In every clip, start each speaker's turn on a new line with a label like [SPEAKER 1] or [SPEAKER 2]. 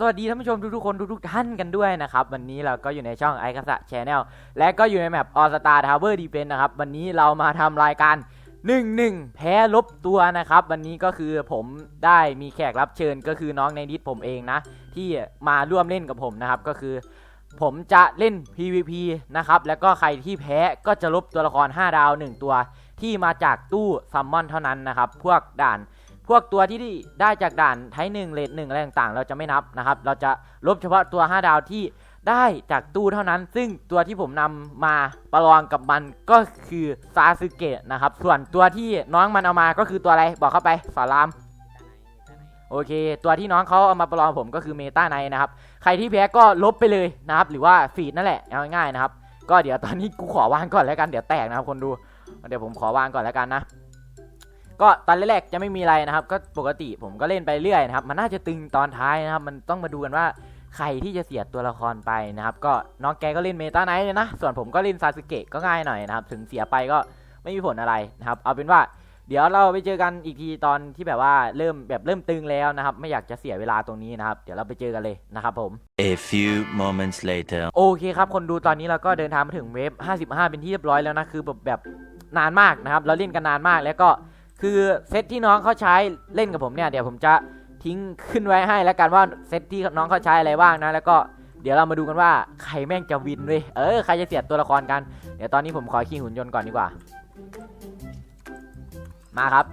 [SPEAKER 1] สวัสดีท่านผู้ชมทุกๆคนทุกๆท่านกันด้วยนะครับ วันนี้เราก็อยู่ในช่องไอคัสชแนลและก็อยู่ในแมปออสตาทาวเวอร์ดีเฟนนะครับ วันนี้เรามาทำรายการ1-1แพ้ลบตัวนะครับ วันนี้ก็คือผมได้มีแขกรับเชิญก็คือน้องในนิดผมเองนะ ที่มาร่วมเล่นกับผมนะครับ ก็คือ ผมจะเล่น PVP นะครับ แล้วก็ใครที่แพ้ก็จะลบตัวละคร 5 ดาว 1 ตัว ที่มาจากตู้ซัมมอนเท่านั้นนะครับ พวกด่าน พวกตัวที่ได้จากด่านไทหนึ่งเลทหนึ่งอะไรต่างๆ เราจะไม่นับนะครับ เราจะลบเฉพาะตัว 5 ดาวที่ได้จากตู้เท่านั้น ซึ่งตัวที่ผมนำมาประลองกับมันก็คือซาสึเกะนะครับ ส่วนตัวที่น้องมันเอามาก็คือตัวอะไรบอกเข้าไปสารามโอเค ตัวที่น้องเขาเอามาประลองผมก็คือเมตาไนนะครับ ใครที่แพ้ก็ลบไปเลยนะครับ หรือว่าฟีดนั่นแหละเอาง่ายๆนะครับ ก็เดี๋ยวตอนนี้กูขอวางก่อนแล้วกันเดี๋ยวแตกนะครับคนดู เดี๋ยวผมขอวางก่อนแล้วกันนะ ก็ตอนแรกๆจะไม่มีอะไรนะครับ ก็ปกติผมก็เล่นไปเรื่อยนะครับ มันน่าจะตึงตอนท้ายนะครับ มันต้องมาดูกันว่าใครที่จะเสียตัวละครไปนะครับ ก็น้องแกก็เล่นเมตาไนท์เลยนะ ส่วนผมก็เล่นซาสึเกะก็ง่ายหน่อยนะครับ ถึงเสียไปก็ไม่มีผลอะไรนะครับ เอาเป็นว่าเดี๋ยวเราไปเจอกันอีกทีตอนที่แบบว่าเริ่มแบบเริ่มตึงแล้วนะครับ ไม่อยากจะเสียเวลาตรงนี้นะครับ เดี๋ยวเราไปเจอกันเลยนะครับผม
[SPEAKER 2] A few moments later.
[SPEAKER 1] โอเคครับคนดูตอนนี้เราก็เดินทางมาถึงเวฟ55 เป็นที่เรียบร้อยแล้วนะ คือแบบแบบนานมากนะครับ เราเล่นกันนานมากแล้วก็ คือเซตที่น้องเขาใช้เล่นกับผมเนี่ยเดี๋ยวผมจะทิ้งขึ้นไว้ให้แล้วกันว่าเซตที่น้องเขาใช้อะไรบ้างนะ แล้วก็เดี๋ยวเรามาดูกันว่าใครแม่งจะวินเว้ยเออใครจะเสียตัวละครกัน เดี๋ยวตอนนี้ผมขอขี่หุ่นยนต์ก่อนดีกว่า มาครับ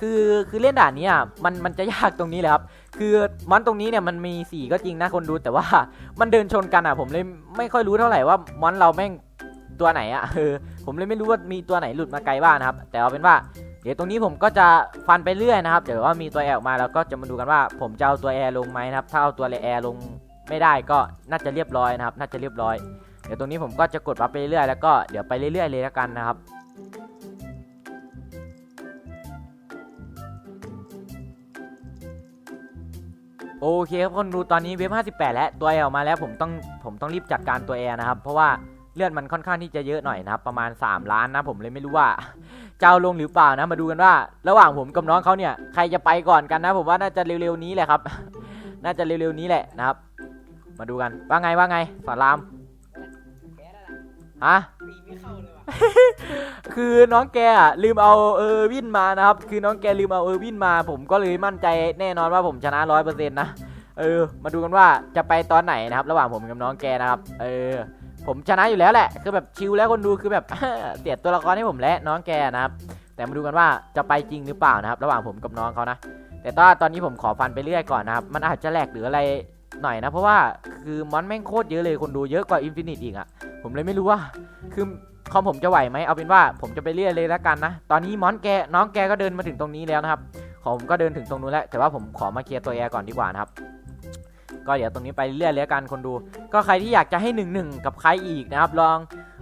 [SPEAKER 1] คือคือเล่นด่านนี้อะมันมันจะยากตรงนี้เลยครับคือมอนตรงนี้เนี่ยมันมีสีก็จริงนะคนดูแต่ว่ามันเดินชนกันอะ ผมเลยไม่ค่อยรู้เท่าไหร่ว่ามอนเราแม่งตัวไหนอะเออผมเลยไม่รู้ว่ามีตัวไหนหลุดมาไกลบ้างนะครับ แต่เอาเป็นว่า เดี๋ยวตรงนี้ผมก็จะฟันไปเรื่อยนะครับเดี๋ยวว่ามีตัวแอร์ออกมาแล้วก็จะมาดูกันว่า ผมจะเอาตัวแอร์ลงไหมนะครับ ถ้าเอาตัวแอร์ลงไม่ได้ก็น่าจะเรียบร้อยนะครับ น่าจะเรียบร้อย เดี๋ยวตรงนี้ผมก็จะกดวับไปเรื่อยแล้วก็เดี๋ยวไปเรื่อยๆเลยแล้วกันนะครับโอเคครับคนดูตอนนี้เว็บ58 แล้วตัวแอร์ออกมาแล้วผมต้องผมต้องรีบจัดการตัวแอร์นะครับ เพราะว่า เลือดมันค่อนข้างที่จะเยอะหน่อยนะครับประมาณ 3 ล้านนะผมเลยไม่รู้ว่าจะเอาลงหรือเปล่านะมาดูกันว่า ระหว่างผมกับน้องเขาเนี่ยใครจะไปก่อนกันนะ ผมว่าน่าจะเร็วๆนี้แหละครับ น่าจะเร็วๆนี้แหละนะครับ มาดูกันว่าไงว่าไงสอนรามฮะคือน้องแกลืมเอาเออวินมานะครับ คือน้องแกลืมเอาเออวินมา ผมก็เลยมั่นใจแน่นอนว่าผมชนะร้อยเปอร์เซ็นต์นะเออ มาดูกันว่าจะไปตอนไหนนะครับ ระหว่างผมกับน้องแกนะครับ เออ ผมชนะอยู่แล้วแหละ คือแบบชิลแล้วคนดูคือแบบเสียตัวละครให้ผมและน้องแกนะครับแต่มาดูกันว่าจะไปจริงหรือเปล่านะครับ ระหว่างผมกับน้องเขานะ แต่ตอนตอนนี้ผมขอฟันไปเรื่อยก่อนนะครับ มันอาจจะแหลกหรืออะไรหน่อยนะ เพราะว่าคือมอนแม่งโคตรเยอะเลยคนดูเยอะกว่าอินฟินิตอีกอะผมเลยไม่รู้ว่า คือคอมผมจะไหวไหมเอาเป็นว่าผมจะไปเรื่อยเลยแล้วกันนะ ตอนนี้มอนแกน้องแกก็เดินมาถึงตรงนี้แล้วนะครับ ผมก็เดินถึงตรงนู้นแล้ว แต่ว่าผมขอมาเคลียร์ตัวแอร์ก่อนดีกว่านะครับ ก็เดี๋ยวตรงนี้ไปเรื่อยเลยละกันคนดู ก็ใครที่อยากจะให้หนึ่งหนึ่งกับใครอีกนะครับ ลอง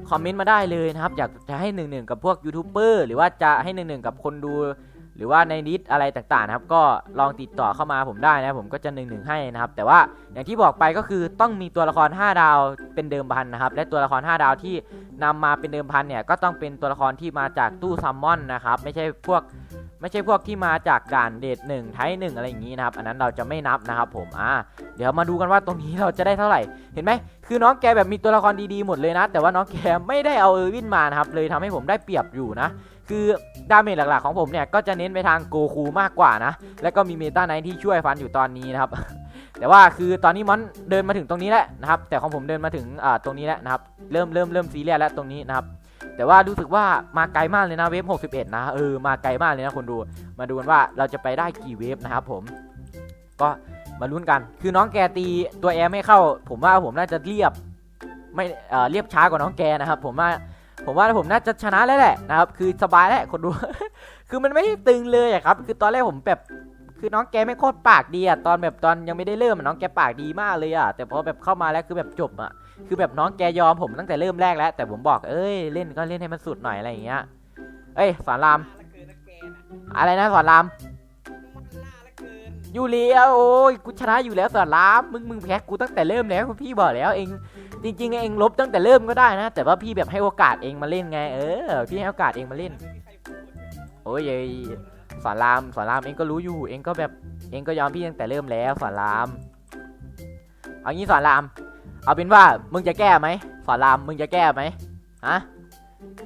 [SPEAKER 1] คอมเมนต์มาได้เลยนะครับ อยากจะให้หนึ่งหนึ่งกับพวกยูทูบเบอร์หรือว่าจะให้หนึ่งหนึ่งกับคนดู หรือว่าในนิดอะไรต่างๆนะครับ ก็ลองติดต่อเข้ามาผมได้นะผมก็จะหนึ่งหนึ่งให้นะครับ แต่ว่าอย่างที่บอกไปก็คือต้องมีตัวละคร 5 ดาวเป็นเดิมพันนะครับ และตัวละคร 5 ดาวที่นำมาเป็นเดิมพันเนี่ยก็ต้องเป็นตัวละครที่มาจากตู้ซัมมอนนะครับไม่ใช่พวก ไม่ใช่พวกที่มาจากด่านเดทหนึ่งไทยหนึ่งอะไรอย่างนี้นะครับ อันนั้นเราจะไม่นับนะครับผมอ่าเดี๋ยวมาดูกันว่าตรงนี้เราจะได้เท่าไหร่ เห็นไหมคือน้องแกแบบมีตัวละครดีๆหมดเลยนะ แต่ว่าน้องแกไม่ได้เอาเออร์วินมานะครับ เลยทำให้ผมได้เปรียบอยู่นะ คือดาเมจหลักๆของผมเนี่ยก็จะเน้นไปทางโกคูมากกว่านะ แล้วก็มีเมตาไนท์ที่ช่วยฟันอยู่ตอนนี้นะครับ แต่ว่าคือตอนนี้มอนเดินมาถึงตรงนี้แล้วนะครับ แต่ของผมเดินมาถึงอ่าตรงนี้แล้วนะครับ เริ่มเริ่มเริ่มซีเรียสแล้วตรงนี้นะครับ แต่ว่ารู้สึกว่ามาไกลมากเลยนะเวฟ61 นะเออมาไกลมากเลยนะคนดู มาดูกันว่าเราจะไปได้กี่เวฟนะครับผม ก็มาลุ้นกัน คือน้องแกตีตัวแอร์ไม่เข้า ผมว่าผมน่าจะเรียบไม่เอ่อเรียบช้ากว่าน้องแกนะครับ ผมว่าผมว่าผมน่าจะชนะแล้วแหละนะครับ คือสบายแล้วคนดู คือมันไม่ตึงเลยอะครับ คือตอนแรกผมแบบคือน้องแกไม่โคตรปากดีอะตอนแบบตอนยังไม่ได้เริ่มอะน้องแกปากดีมากเลยอะแต่พอแบบเข้ามาแล้วคือแบบจบอะ คือแบบน้องแกยอมผมตั้งแต่เริ่มแรกแล้ว แต่ผมบอกเอ้ยเล่นก็เล่นให้มันสุดหน่อยอะไรอย่างเงี้ย เอ้ยสอนรามอะไรนะสอนรามอยู่แล้วโอ้ยกูชนะอยู่แล้วสอนรามมึงมึงแพ้กูตั้งแต่เริ่มแล้วพี่บอกแล้วเองจริงๆเองลบตั้งแต่เริ่มก็ได้นะ แต่ว่าพี่แบบให้โอกาสเองมาเล่นไง เออ พี่ให้โอกาสเองมาเล่น โอ้ยเอ้ยสอนรามสอนรามเองก็รู้อยู่ เองก็แบบเองก็ยอมพี่ตั้งแต่เริ่มแล้วสอนรามเอางี้สอนราม เอาเป็นว่ามึงจะแก้ไหมสอนรามมึงจะแก้ไหมฮะ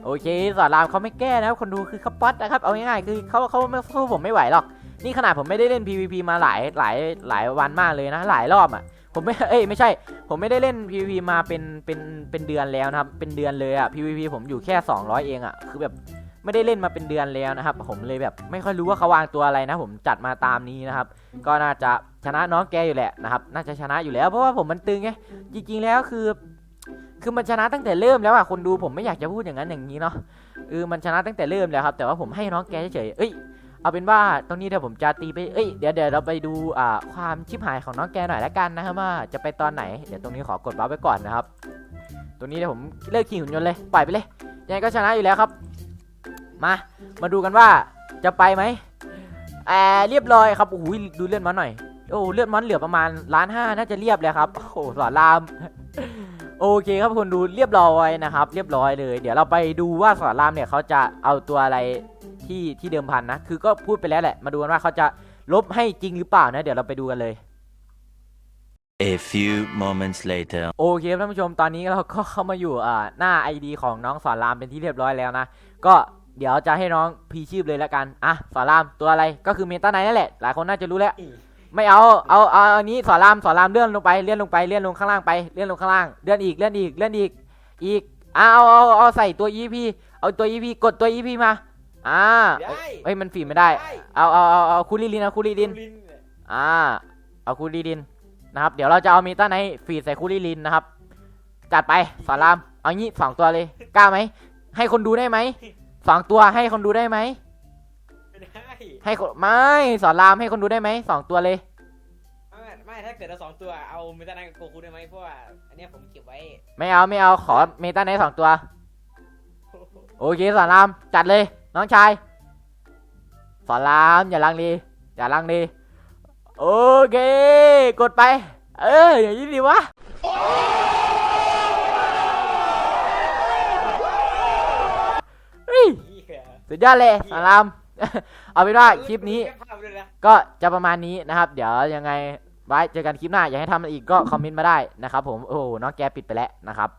[SPEAKER 1] โอเคสอนรามเขาไม่แก้นะครับคนดูคือเขาป๊อตนะครับเอาง่ายๆคือเขาเขาไม่สู้ผมไม่ไหวหรอก นี่ขนาดผมไม่ได้เล่น PVP มาหลายหลายหลายวันมากเลยนะ หลายรอบอะผมไม่เอ้ยไม่ใช่ ผมไม่ได้เล่น PVP มาเป็นเป็นเป็นเดือนแล้วนะครับเป็นเดือนเลยอะ PVP ผมอยู่แค่ 200 เองอะคือแบบ ไม่ได้เล่นมาเป็นเดือนแล้วนะครับ ผมเลยแบบไม่ค่อยรู้ว่าเขาวางตัวอะไรนะ ผมจัดมาตามนี้นะครับ ก็น่าจะชนะน้องแกอยู่แหละนะครับ น่าจะชนะอยู่แล้วเพราะว่าผมมันตึงไงจริง ๆแล้วคือ คือมันชนะตั้งแต่เริ่มแล้วอะคนดูผมไม่อยากจะพูดอย่างนั้นอย่างนี้เนาะเออมันชนะตั้งแต่เริ่มแล้วครับ แต่ว่าผมให้น้องแกเฉยๆเอ้ยเอาเป็นว่าตรงนี้เดี๋ยวผมจะตีไป เอ้ย เดี๋ยวเดี๋ยวเราไปดูอ่าความชิบหายของน้องแกหน่อยละกันนะครับว่าจะไปตอนไหน เดี๋ยวตรงนี้ขอกดบัฟไว้ก่อนนะครับ ตรงนี้เดี๋ยวผมเลิกขี่หุ่นยนต์เลย ปล่อยไปเลย ยังไงก็ชนะอยู่แล้วครับ มา มาดูกันว่าจะไปไหมแอบเรียบร้อยครับโอ้โหดูเลือดมันหน่อย โอ้เลือดมันเหลือประมาณล้านห้าน่าจะเรียบเลยครับ โอ้โหสอนราม โอเคครับคนดูเรียบร้อยนะครับ เรียบร้อยเลย เดี๋ยวเราไปดูว่าสอนรามเนี่ยเขาจะเอาตัวอะไรที่ที่เดิมพันนะ คือก็พูดไปแล้วแหละ มาดูกันว่าเขาจะลบให้จริงหรือเปล่านะ เดี๋ยวเราไปดูกันเลย
[SPEAKER 2] A few moments later.
[SPEAKER 1] โอเคครับท่านผู้ชมตอนนี้เราก็เข้ามาอยู่อ่าหน้า ID ของน้องสอนรามเป็นที่เรียบร้อยแล้วนะ ก็ เดี๋ยวจะให้น้องพีชีพเลยแล้วกันอะสอนรามตัวอะไรก็คือเมตาไนนั่นแหละ หลายคนน่าจะรู้แล้ว ไม่เอาเอาเอาอันนี้สอนรามสอนรามเลื่อนลงไปเลื่อนลงไปเลื่อนลงข้างล่างไปเลื่อนลงข้างล่างเลื่อนอีกเลื่อนอีกเลื่อนอีกอีกเอาเอาเอาเอาใส่ตัว EP เอาตัว EP กดตัว EP มาอ่า
[SPEAKER 3] ได้
[SPEAKER 1] เอ้ยมันฝีไม่ได้ เอาเอาเอาเอาคูลิลินเอาคูลิลิน
[SPEAKER 3] ลิ้นเนี่ย
[SPEAKER 1] อ่าเอาคูลิลินนะครับ เดี๋ยวเราจะเอาเมตาไนท์ฟีดใส่คูลิลินนะครับจัดไปสอนรามเอางี้สองตัวเลยกล้าไหมให้คนดูได้ไหม สองตัวให้คนดูได้ไหม
[SPEAKER 3] ไม่ได้
[SPEAKER 1] ให้คนไม่สอนรามให้คนดูได้ไหมสองตัวเลย
[SPEAKER 3] ไม่ไม่ถ้าเกิดเราสองตัวเอาเมตาไนกับโกคูได้ไหมเพราะว่าอันเนี้ยผมเก็บไว้
[SPEAKER 1] ไม่เอาไม่เอาขอเมตาไนท์สองตัว โอเคสอนรามจัดเลย น้องชายสอนรามอย่าลังเลอย่าลังเลโอเค กดไป เอออย่างนี้ดีวะ สุดยอดเลยสอนราม เอาเป็นว่าคลิปนี้
[SPEAKER 3] เก็บภาพด้วยนะ
[SPEAKER 1] ก็จะประมาณนี้นะครับ เดี๋ยวยังไงไว้เจอกันคลิปหน้า อยากให้ทำอะไรอีกก็คอมเมนต์มาได้นะครับผม โอ้โหน้องแกปิดไปแล้วนะครับ